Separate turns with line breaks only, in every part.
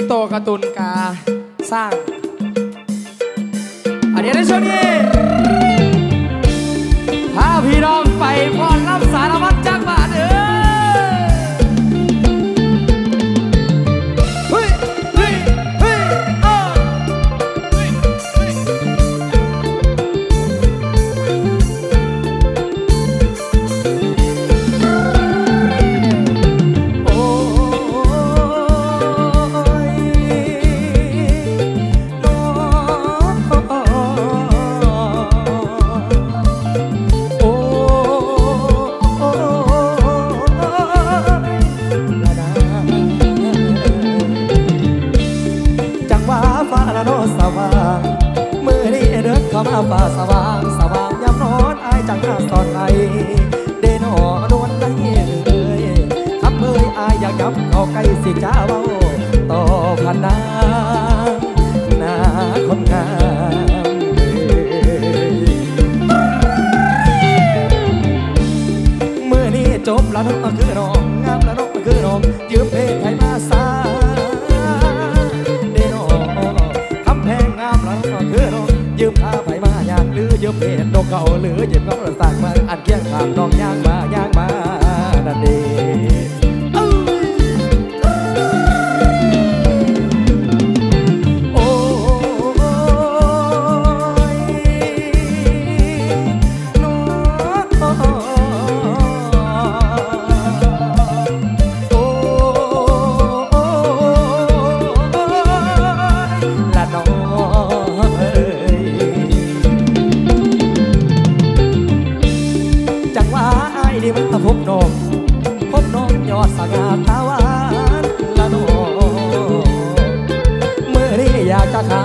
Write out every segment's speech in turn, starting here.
พี่โตการ์ตูนกาสร้างอันเดี๋ยวในช่วงนี้พาพี่น้องไปพ่อ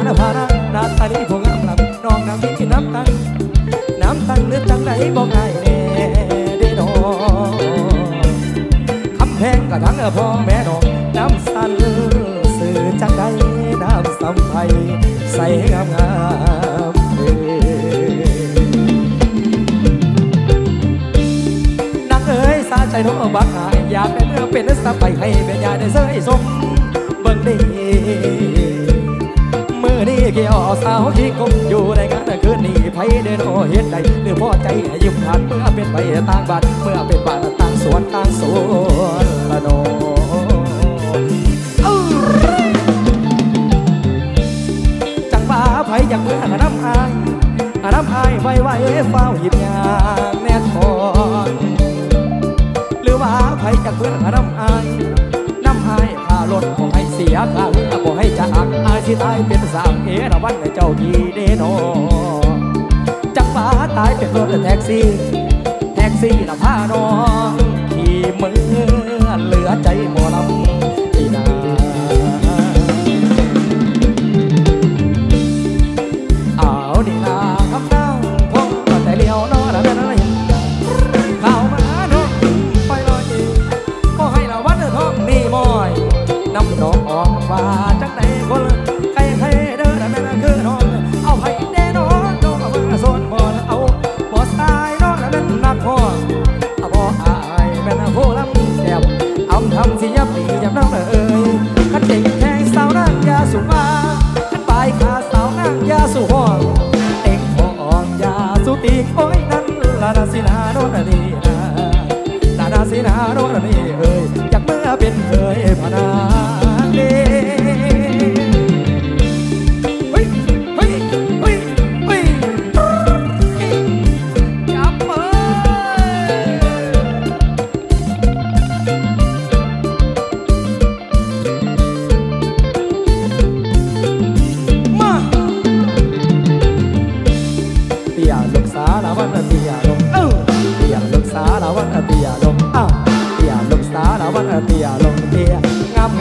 น้าพานะหน้าตานี้พวกงามลำน้องน้ำมีน้ำตังน้ำตังเลือจังไหนบอกไอ้แน่เด้นอคำแพงกระทั่งพ่อแม่น้องน้ำสันสื่อจังใดน้ำสัมไพใส่งามงามเอ้ยนักเอ๋ยสาใจน้องบักหายอยากเป็นเรื่องเป็นนักสะไปให้แม่ สาวที่คงอยู่ในงานคืนนี้ไผเดินโอเฮ็ดใดหรือพอใจให้ยิ้มผ่านเมื่อเป็นไปต่างบ้านเมื่อเป็นบ้านต่างสวนต่างสวนละโนเอ้าจังบ้าไผอยากเมื่อน้ำอายน้ำอายไว้ไว้เฝ้าหยิบยางแน่ทอนหรือว่าไผจะเพื่อน้ำอายน้ำอายพารถบ่ให้เสียค่าเรือบ่ให้จากอา สิตายเป็นสามเอราวันให้เจ้ายีเดโนจังหวาตายเป็นรถแท็กซี่ แท็กซี่ละพาน้อง สินาโนนนี่นะลาดาสินาโนนนี่เอ้ย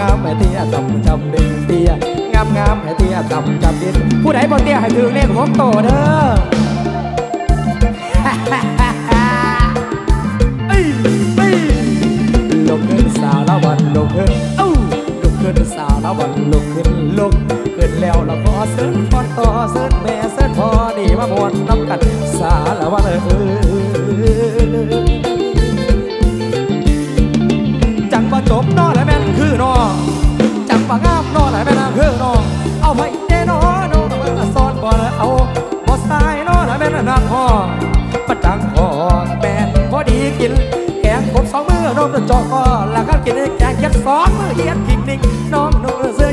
ามงามแม่เตี้ยจำจำดินเตี้ยงามงามแม่เตี้ยจำจำดินผู้ใดบ่เตี้ยให้ถือเลขหกโตเด้อเอ้ยเอ้ยลุกขึ้นสารวันลุกขึ้นเอ้าลุกขึ้นสารวันลุกขึ้นลุกขึ้นแล้วแล้วก็เสิร์นพอนต่อเสิร์นแม่เสิร์นพอดีมามวนน้ำกันสารวันเออ มจอกอแล้วก็กินแกงเค็ดสองเอียดกินนิ่งน้องนุ่เ